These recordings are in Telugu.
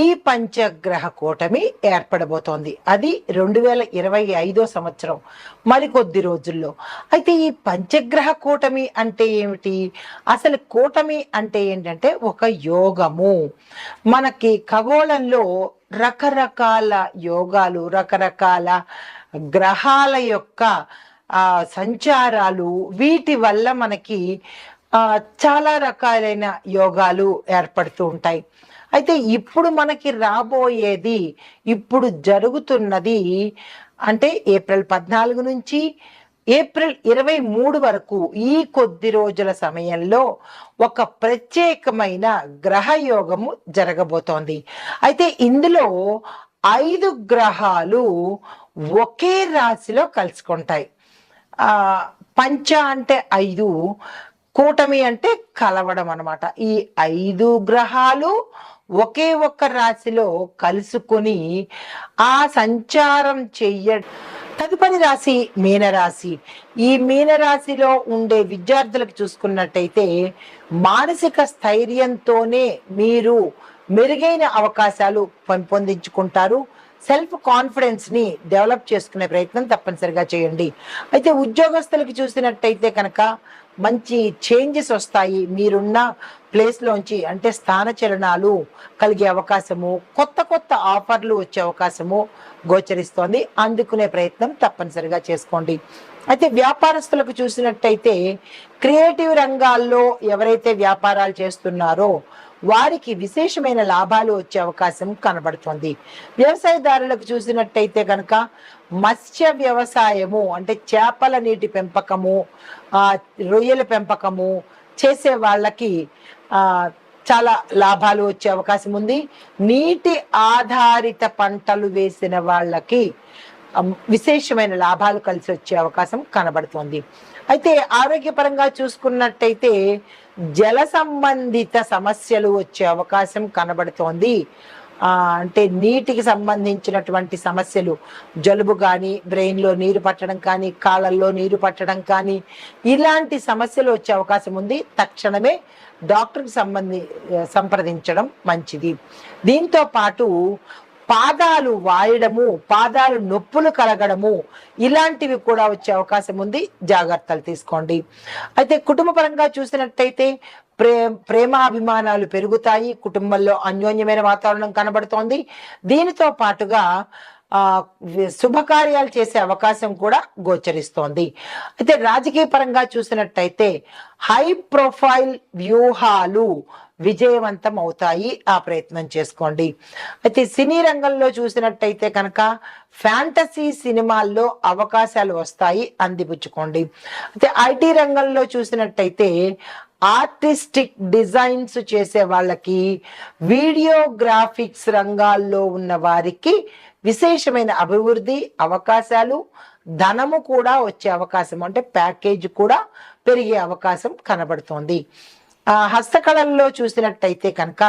ఈ పంచగ్రహ కూటమి ఏర్పడబోతోంది. అది రెండు వేల ఇరవై ఐదో సంవత్సరం మరికొద్ది రోజుల్లో. అయితే ఈ పంచగ్రహ కూటమి అంటే ఏమిటి? అసలు కూటమి అంటే ఏంటంటే ఒక యోగము. మనకి ఖగోళంలో రకరకాల యోగాలు రకరకాల గ్రహాల యొక్క సంచారాలు వీటి వల్ల మనకి చాలా రకాలైన యోగాలు ఏర్పడుతూ ఉంటాయి. అయితే ఇప్పుడు మనకి రాబోయేది ఇప్పుడు జరుగుతున్నది అంటే ఏప్రిల్ పద్నాలుగు నుంచి ఏప్రిల్ ఇరవై మూడు వరకు ఈ కొద్ది రోజుల సమయంలో ఒక ప్రత్యేకమైన గ్రహయోగము జరగబోతోంది. అయితే ఇందులో ఐదు గ్రహాలు ఒకే రాశిలో కలుసుకుంటాయి. పంచ అంటే ఐదు కూటమి అంటే కలవడం అనమాట ఈ ఐదు గ్రహాలు ఒకే ఒక్క రాశిలో కలుసుకొని ఆ సంచారం చెయ్య తదుపరి రాశి మీనరాశి. ఈ మీనరాశిలో ఉండే విద్యార్థులకు చూసుకున్నట్టయితే మానసిక స్థైర్యంతోనే మీరు మెరుగైన అవకాశాలు పెంపొందించుకుంటారు సెల్ఫ్ కాన్ఫిడెన్స్ని డెవలప్ చేసుకునే ప్రయత్నం తప్పనిసరిగా చేయండి. అయితే ఉద్యోగస్తులకు చూసినట్టయితే కనుక మంచి చేంజెస్ వస్తాయి మీరున్న ప్లేస్లోంచి అంటే స్థాన చలనాలు కలిగే అవకాశము కొత్త కొత్త ఆఫర్లు వచ్చే అవకాశము గోచరిస్తోంది. అందుకునే ప్రయత్నం తప్పనిసరిగా చేసుకోండి. అయితే వ్యాపారస్తులకు చూసినట్టయితే క్రియేటివ్ రంగాల్లో ఎవరైతే వ్యాపారాలు చేస్తున్నారో వారికి విశేషమైన లాభాలు వచ్చే అవకాశం కనబడుతుంది. వ్యవసాయదారులకు చూసినట్టయితే కనుక మత్స్య వ్యవసాయము అంటే చేపల నీటి పెంపకము రొయ్యల పెంపకము చేసే వాళ్ళకి చాలా లాభాలు వచ్చే అవకాశం ఉంది. నీటి ఆధారిత పంటలు వేసిన వాళ్ళకి విశేషమైన లాభాలు కలిసి వచ్చే అవకాశం కనబడుతోంది. అయితే ఆరోగ్యపరంగా చూసుకున్నట్టయితే జల సంబంధిత సమస్యలు వచ్చే అవకాశం కనబడుతోంది. అంటే నీటికి సంబంధించినటువంటి సమస్యలు జలుబు కానీ బ్రెయిన్లో నీరు పట్టడం కానీ కాళ్ళల్లో నీరు పట్టడం కానీ ఇలాంటి సమస్యలు వచ్చే అవకాశం ఉంది. తక్షణమే డాక్టర్కి సంబంధి సంప్రదించడం మంచిది. దీంతో పాటు పాదాలు వాయడము పాదాలు నొప్పులు కలగడము ఇలాంటివి కూడా వచ్చే అవకాశం ఉంది. జాగ్రత్తలు తీసుకోండి. అయితే కుటుంబ పరంగా చూసినట్టయితే ప్రే ప్రేమాభిమానాలు పెరుగుతాయి. కుటుంబంలో అన్యోన్యమైన వాతావరణం కనబడుతోంది. దీనితో పాటుగా శుభకార్యాలు చేసే అవకాశం కూడా గోచరిస్తోంది. అయితే రాజకీయ పరంగా చూసినట్టయితే హై ప్రొఫైల్ వ్యూహాలు విజయవంతం అవుతాయి. ఆ ప్రయత్నం చేసుకోండి. అయితే సినీ రంగంలో చూసినట్టయితే కనుక ఫ్యాంటసీ సినిమాల్లో అవకాశాలు వస్తాయి అందిపుచ్చుకోండి. అయితే ఐటీ రంగంలో చూసినట్టయితే ఆర్టిస్టిక్ డిజైన్స్ చేసే వాళ్ళకి వీడియోగ్రాఫిక్స్ రంగాల్లో ఉన్న వారికి విశేషమైన అభివృద్ధి అవకాశాలు ధనము కూడా వచ్చే అవకాశం అంటే ప్యాకేజ్ కూడా పెరిగే అవకాశం కనబడుతోంది. ఆ హస్తకళల్లో చూసినట్టయితే కనుక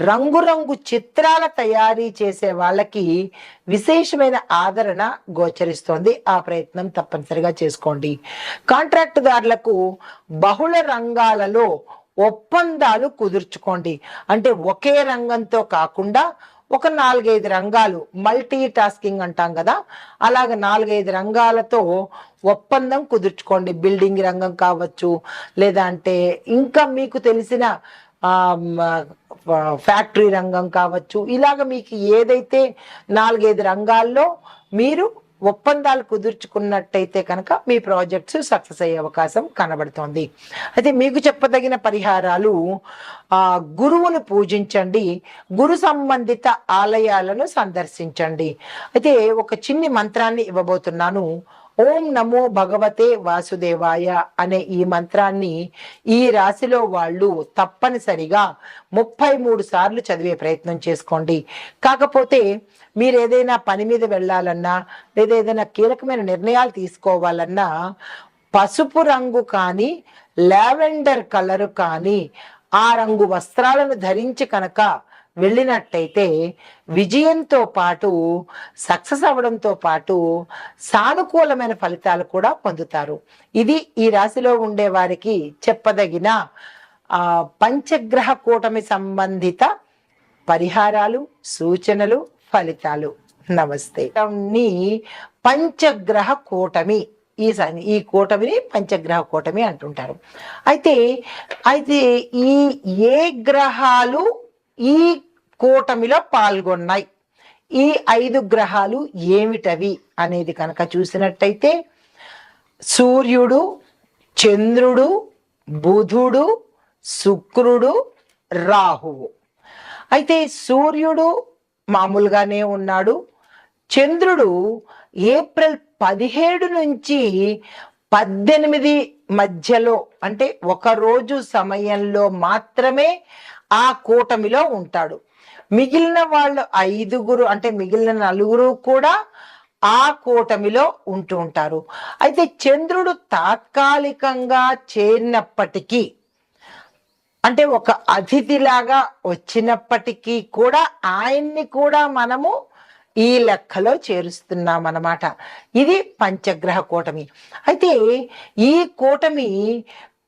రంగురంగు చిత్రాల తయారీ చేసే వాళ్ళకి విశేషమైన ఆదరణ గోచరిస్తోంది. ఆ ప్రయత్నం తప్పనిసరిగా చేసుకోండి. కాంట్రాక్టుదారులకు బహుళ రంగాలలో ఒప్పందాలు కుదుర్చుకోండి. అంటే ఒకే రంగంతో కాకుండా ఒక నాలుగైదు రంగాలు మల్టీ టాస్కింగ్ అంటాం కదా అలాగ నాలుగైదు రంగాలతో ఒప్పందం కుదుర్చుకోండి. బిల్డింగ్ రంగం కావచ్చు లేదా అంటే ఇంకా మీకు తెలిసిన ఫ్యాక్టరీ రంగం కావచ్చు. ఇలాగ మీకు ఏదైతే నాలుగైదు రంగాల్లో మీరు ఒప్పందాలు కుదుర్చుకున్నట్టయితే కనుక మీ ప్రాజెక్ట్స్ సక్సెస్ అయ్యే అవకాశం కనబడుతోంది. అయితే మీకు చెప్పదగిన పరిహారాలు ఆ గురువును పూజించండి గురు సంబంధిత ఆలయాలను సందర్శించండి. అయితే ఒక చిన్ని మంత్రాన్ని ఇవ్వబోతున్నాను. ఓం నమో భగవతే వాసుదేవాయ అనే ఈ మంత్రాన్ని ఈ రాశిలో వాళ్ళు తప్పనిసరిగా ముప్పై మూడు సార్లు చదివే ప్రయత్నం చేసుకోండి. కాకపోతే మీరు ఏదైనా పని మీద వెళ్ళాలన్నా లేదా ఏదైనా కీలకమైన నిర్ణయాలు తీసుకోవాలన్నా పసుపు రంగు కానీ లావెండర్ కలర్ కానీ ఆ రంగు వస్త్రాలను ధరించి కనుక వెళ్ళినట్టయితే విజయంతో పాటు సక్సెస్ అవ్వడంతో పాటు సానుకూలమైన ఫలితాలు కూడా పొందుతారు. ఇది ఈ రాశిలో ఉండే వారికి చెప్పదగిన పంచగ్రహ కూటమి సంబంధిత పరిహారాలు సూచనలు ఫలితాలు. నమస్తే. పంచగ్రహ కూటమి. ఈ స- ఈ కూటమిని పంచగ్రహ కూటమి అంటుంటారు. అయితే అయితే ఈ ఏ గ్రహాలు ఈ కూటమిలో పాల్గొన్నాయి. ఈ ఐదు గ్రహాలు ఏమిటవి అనేది కనుక చూసినట్టయితే సూర్యుడు చంద్రుడు బుధుడు శుక్రుడు రాహువు. అయితే సూర్యుడు మామూలుగానే ఉన్నాడు. చంద్రుడు ఏప్రిల్ పదిహేడు నుంచి పద్దెనిమిది మధ్యలో అంటే ఒక రోజు సమయంలో మాత్రమే ఆ కూటమిలో ఉంటాడు. మిగిలిన వాళ్ళు ఐదుగురు అంటే మిగిలిన నలుగురు కూడా ఆ కూటమిలో ఉంటూ ఉంటారు. అయితే చంద్రుడు తాత్కాలికంగా చేరినప్పటికీ అంటే ఒక అతిథిలాగా వచ్చినప్పటికీ కూడా ఆయన్ని కూడా మనము ఈ లెక్కలో చేరుస్తున్నాం అన్నమాట ఇది పంచగ్రహ కూటమి. అయితే ఈ కూటమి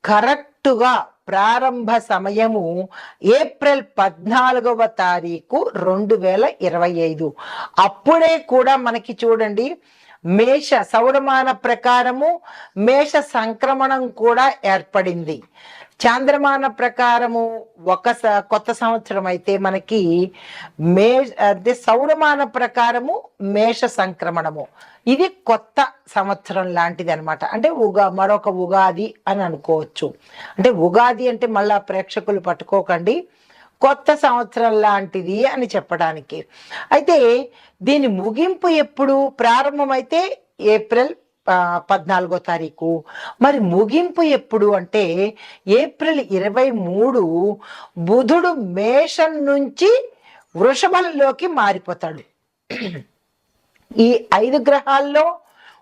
కరెక్టుగా ప్రారంభ సమయము ఏప్రిల్ పద్నాలుగవ తారీఖు రెండు వేల ఇరవై ఐదు. అప్పుడే కూడా మనకి చూడండి మేష సౌరమాన ప్రకారము మేష సంక్రమణం కూడా ఏర్పడింది. చాంద్రమాన ప్రకారము ఒక కొత్త సంవత్సరం అయితే మనకి మే అంటే సౌరమాన ప్రకారము మేష సంక్రమణము. ఇది కొత్త సంవత్సరం లాంటిది అనమాట అంటే ఉగా మరొక ఉగాది అని అనుకోవచ్చు. అంటే ఉగాది అంటే మళ్ళా ప్రేక్షకులు పట్టుకోకండి. కొత్త సంవత్సరం లాంటిది అని చెప్పడానికి. అయితే దీని ముగింపు ఎప్పుడు? ప్రారంభమైతే ఏప్రిల్ పద్నాలుగో తారీఖు. మరి ముగింపు ఎప్పుడు అంటే ఏప్రిల్ ఇరవై మూడు బుధుడు మేషం నుంచి వృషభంలోకి మారిపోతాడు. ఈ ఐదు గ్రహాల్లో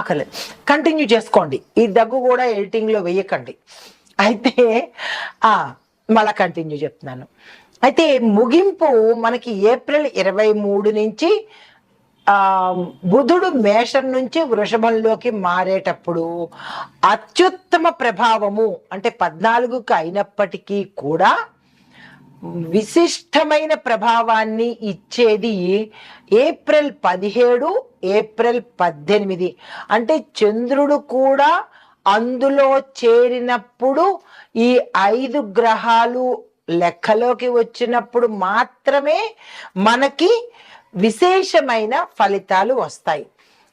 అక్కర్లేదు కంటిన్యూ చేసుకోండి. ఈ దగ్గు కూడా ఎడిటింగ్లో వేయకండి. అయితే మళ్ళా కంటిన్యూ చెప్తున్నాను. అయితే ముగింపు మనకి ఏప్రిల్ ఇరవై మూడు నుంచి బుధుడు మేషం నుంచి వృషభంలోకి మారేటప్పుడు అత్యుత్తమ ప్రభావము అంటే పద్నాలుగుకి అయినప్పటికీ కూడా విశిష్టమైన ప్రభావాన్ని ఇచ్చేది ఏప్రిల్ పదిహేడు ఏప్రిల్ పద్దెనిమిది. అంటే చంద్రుడు కూడా అందులో చేరినప్పుడు ఈ ఐదు గ్రహాలు లెక్కలోకి వచ్చినప్పుడు మాత్రమే మనకి విశేషమైన ఫలితాలు వస్తాయి.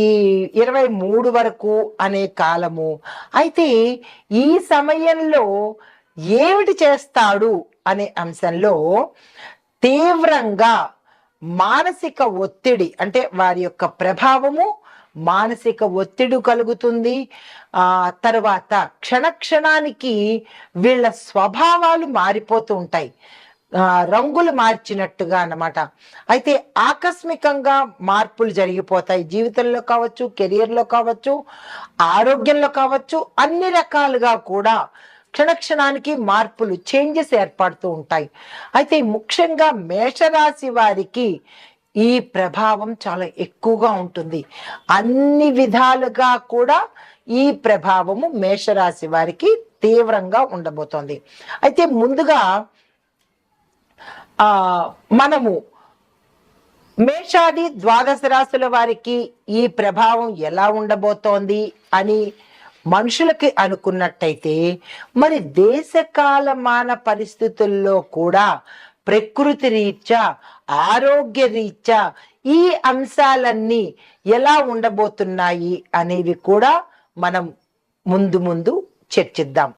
ఈ ఇరవై మూడు వరకు అనే కాలము. అయితే ఈ సమయంలో ఏమిటి చేస్తాడు అనే అంశంలో తీవ్రంగా మానసిక ఒత్తిడి అంటే వారి యొక్క ప్రభావము మానసిక ఒత్తిడి కలుగుతుంది. ఆ తర్వాత క్షణక్షణానికి వీళ్ళ స్వభావాలు మారిపోతూ ఉంటాయి. రంగులు మార్చినట్టుగా అన్నమాట. అయితే ఆకస్మికంగా మార్పులు జరిగిపోతాయి. జీవితంలో కావచ్చు కెరియర్లో కావచ్చు ఆరోగ్యంలో కావచ్చు అన్ని రకాలుగా కూడా క్షణక్షణానికి మార్పులు చేంజెస్ ఏర్పడుతూ ఉంటాయి. అయితే ముఖ్యంగా మేషరాశి వారికి ఈ ప్రభావం చాలా ఎక్కువగా ఉంటుంది. అన్ని విధాలుగా కూడా ఈ ప్రభావము మేషరాశి వారికి తీవ్రంగా ఉండబోతోంది. అయితే ముందుగా మనము మేషాది ద్వాదశ రాశుల వారికి ఈ ప్రభావం ఎలా ఉండబోతోంది అని మనుషులకి అనుకున్నట్టయితే మరి దేశకాలమాన పరిస్థితుల్లో కూడా ప్రకృతి రీత్యా ఆరోగ్య రీత్యా ఈ అంశాలన్నీ ఎలా ఉండబోతున్నాయి అనేవి కూడా మనం ముందు ముందు చర్చిద్దాం.